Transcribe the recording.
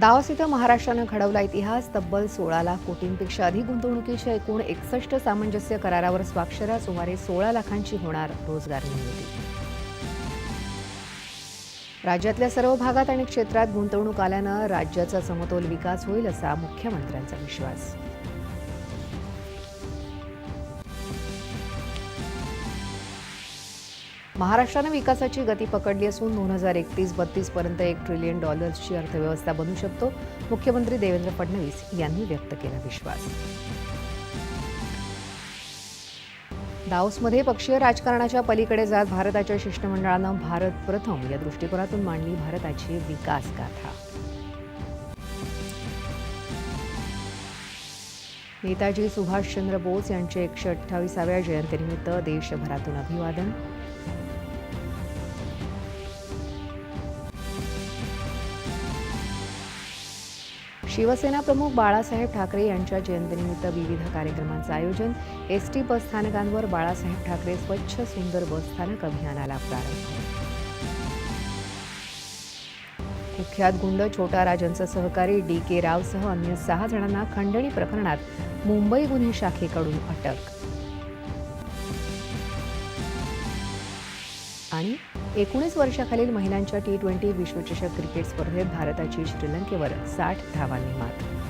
Davos इथं महाराष्ट्रानं घडवला इतिहास. तब्बल सोळा लाख कोटींपेक्षा अधिक गुंतवणुकीच्या एकूण एकसष्ट सामंजस्य करारावर स्वाक्षऱ्या सुमारे सोळा लाखांची होणार रोजगार निर्मिती. राज्यातल्या सर्व भागात आणि क्षेत्रात गुंतवणूक आल्यानं राज्याचा समतोल विकास होईल असा मुख्यमंत्र्यांचा विश्वास. महाराष्ट्रानं विकासाची गती पकडली असून दोन हजार एकतीस बत्तीस पर्यंत एक ट्रिलियन डॉलर्सची अर्थव्यवस्था बनू शकतो मुख्यमंत्री देवेंद्र फडणवीस यांनी व्यक्त केला विश्वास. दाओसमध्ये पक्षीय राजकारणाच्या पलीकडे जात भारताच्या शिष्टमंडळानं भारत प्रथम या दृष्टिकोनातून मांडली भारताची विकास गाथा नेताजी सुभाषचंद्र बोस यांच्या एकशे अठ्ठावीसाव्या जयंतीनिमित्त देशभरातून अभिवादन. शिवसेना प्रमुख बाळासाहेब ठाकरे यांच्या जयंतीनिमित्त विविध कार्यक्रमांचं आयोजन. एस टी बसस्थानकांवर बाळासाहेब ठाकरे स्वच्छ सुंदर बसस्थानक अभियानाला प्रारंभ. कुख्यात गुंड छोटा राजनचा सहकारी डी के रावसह अन्य सहा जणांना खंडणी प्रकरणात मुंबई गुन्हे शाखेकडून अटक. आणि एकोणीस वर्षाखालील महिलांच्या टी ट्वेंटी विश्वचषक क्रिकेट स्पर्धेत भारताची श्रीलंकेवर साठ धावांनी मात